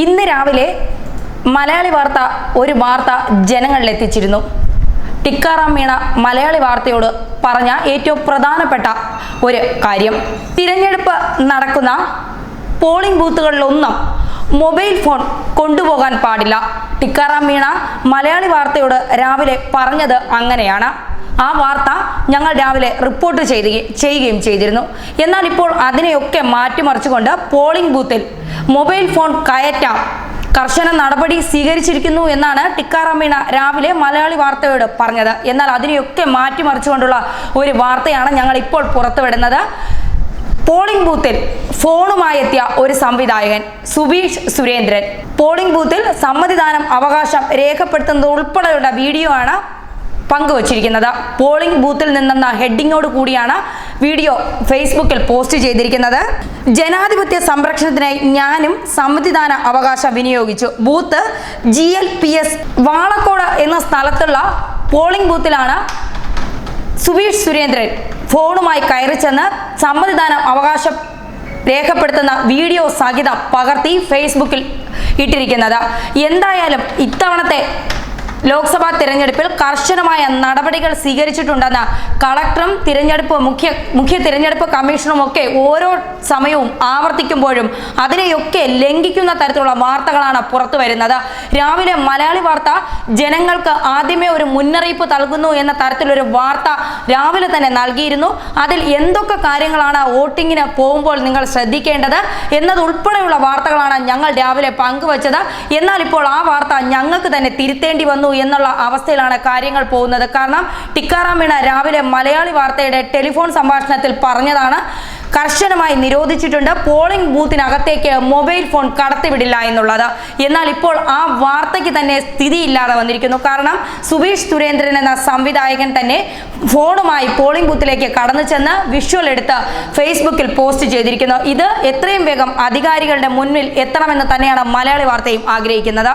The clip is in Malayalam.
ഇന്ന് രാവിലെ മലയാളി വാർത്ത ഒരു വാർത്ത ജനങ്ങളിൽ എത്തിച്ചിരുന്നു ടിക്കാറാം മീണ മലയാളി വാർത്തയോട് പറഞ്ഞ ഏറ്റവും പ്രധാനപ്പെട്ട ഒരു കാര്യം. തിരഞ്ഞെടുപ്പ് നടക്കുന്ന പോളിംഗ് ബൂത്തുകളിലൊന്നും മൊബൈൽ ഫോൺ കൊണ്ടുപോകാൻ പാടില്ല. ടിക്കാറാം മീണ മലയാളി വാർത്തയോട് രാവിലെ പറഞ്ഞത് അങ്ങനെയാണ്. ആ വാർത്ത ഞങ്ങൾ രാവിലെ റിപ്പോർട്ട് ചെയ്യുകയും ചെയ്തിരുന്നു. എന്നാൽ ഇപ്പോൾ അതിനെയൊക്കെ മാറ്റിമറിച്ചുകൊണ്ട് പോളിംഗ് ബൂത്തിൽ മൊബൈൽ ഫോൺ കയറ്റാം. കർശന നടപടി സ്വീകരിച്ചിരിക്കുന്നു എന്നാണ് ടിക്കാറാം മീണ രാവിലെ മലയാളി വാർത്തയോട് പറഞ്ഞത്. എന്നാൽ അതിനെയൊക്കെ മാറ്റിമറിച്ചുകൊണ്ടുള്ള ഒരു വാർത്തയാണ് ഞങ്ങൾ ഇപ്പോൾ പുറത്തുവിടുന്നത്. പോളിംഗ് ബൂത്തിൽ ഫോണുമായി എത്തിയ ഒരു സംവിധായകൻ സുബീഷ് സുരേന്ദ്രൻ. പോളിംഗ് ബൂത്തിൽ സമ്മതിദാനം അവകാശം രേഖപ്പെടുത്തുന്നത് ഉൾപ്പെടെയുള്ള വീഡിയോ ആണ് പങ്കുവച്ചിരിക്കുന്നത്. പോളിംഗ് ബൂത്തിൽ നിന്നെന്ന ഹെഡിങ്ങോട് കൂടിയാണ് വീഡിയോ ഫേസ്ബുക്കിൽ പോസ്റ്റ് ചെയ്തിരിക്കുന്നത്. ജനാധിപത്യ സംരക്ഷണത്തിനായി ഞാനും സമ്മതിദാന അവകാശം വിനിയോഗിച്ചു. Booth G L P S Valakkode എന്ന സ്ഥലത്തുള്ള പോളിംഗ് ബൂത്തിലാണ് സുബീഷ് സുരേന്ദ്രൻ ഫോണുമായി കയറി ചെന്ന് സമ്മതിദാനം അവകാശം രേഖപ്പെടുത്തുന്ന വീഡിയോ സഹിതം പകർത്തി ഫേസ്ബുക്കിൽ ഇട്ടിരിക്കുന്നത്. എന്തായാലും ഇത്തവണത്തെ ലോക്സഭാ തിരഞ്ഞെടുപ്പിൽ കർശനമായ നടപടികൾ സ്വീകരിച്ചിട്ടുണ്ടെന്ന് കളക്ടറും തിരഞ്ഞെടുപ്പ് മുഖ്യ മുഖ്യ തിരഞ്ഞെടുപ്പ് കമ്മീഷനും ഒക്കെ ഓരോ സമയവും ആവർത്തിക്കുമ്പോഴും അതിനെയൊക്കെ ലംഘിക്കുന്ന തരത്തിലുള്ള വാർത്തകളാണ് പുറത്തു വരുന്നത്. രാവിലെ മലയാളി വാർത്ത ജനങ്ങൾക്ക് ആദ്യമേ ഒരു മുന്നറിയിപ്പ് നൽകുന്നു എന്ന തരത്തിലൊരു വാർത്ത രാവിലെ തന്നെ നൽകിയിരുന്നു. അതിൽ എന്തൊക്കെ കാര്യങ്ങളാണ് വോട്ടിങ്ങിന് പോകുമ്പോൾ നിങ്ങൾ ശ്രദ്ധിക്കേണ്ടത് എന്നതുൾപ്പെടെയുള്ള വാർത്തകളാണ് ഞങ്ങൾ രാവിലെ പങ്കുവച്ചത്. എന്നാൽ ഇപ്പോൾ ആ വാർത്ത ഞങ്ങൾക്ക് തന്നെ തിരുത്തേണ്ടി വന്നു എന്നുള്ള അവസ്ഥയിലാണ് കാര്യങ്ങൾ പോകുന്നത്. കാരണം ടിക്കാറാം മീണ രാവിലെ മലയാളി വാർത്തയുടെ ടെലിഫോൺ സംഭാഷണത്തിൽ പറഞ്ഞതാണ് കർശനമായി നിരോധിച്ചിട്ടുണ്ട്. പോളിംഗ് ബൂത്തിനകത്തേക്ക് മൊബൈൽ ഫോൺ കടത്തിവിടില്ല എന്നുള്ളത്. എന്നാൽ ഇപ്പോൾ ആ വാർത്തയ്ക്ക് തന്നെ സ്ഥിതിയില്ലാതെ വന്നിരിക്കുന്നു. കാരണം സുബീഷ് സുരേന്ദ്രൻ എന്ന സംവിധായകൻ തന്നെ ഫോണുമായി പോളിംഗ് ബൂത്തിലേക്ക് കടന്നു ചെന്ന് വിഷ്വൽ എടുത്ത് ഫേസ്ബുക്കിൽ പോസ്റ്റ് ചെയ്തിരിക്കുന്നു. ഇത് എത്രയും വേഗം അധികാരികളുടെ മുന്നിൽ എത്തണമെന്ന് തന്നെയാണ് മലയാളി വാർത്തയും ആഗ്രഹിക്കുന്നത്.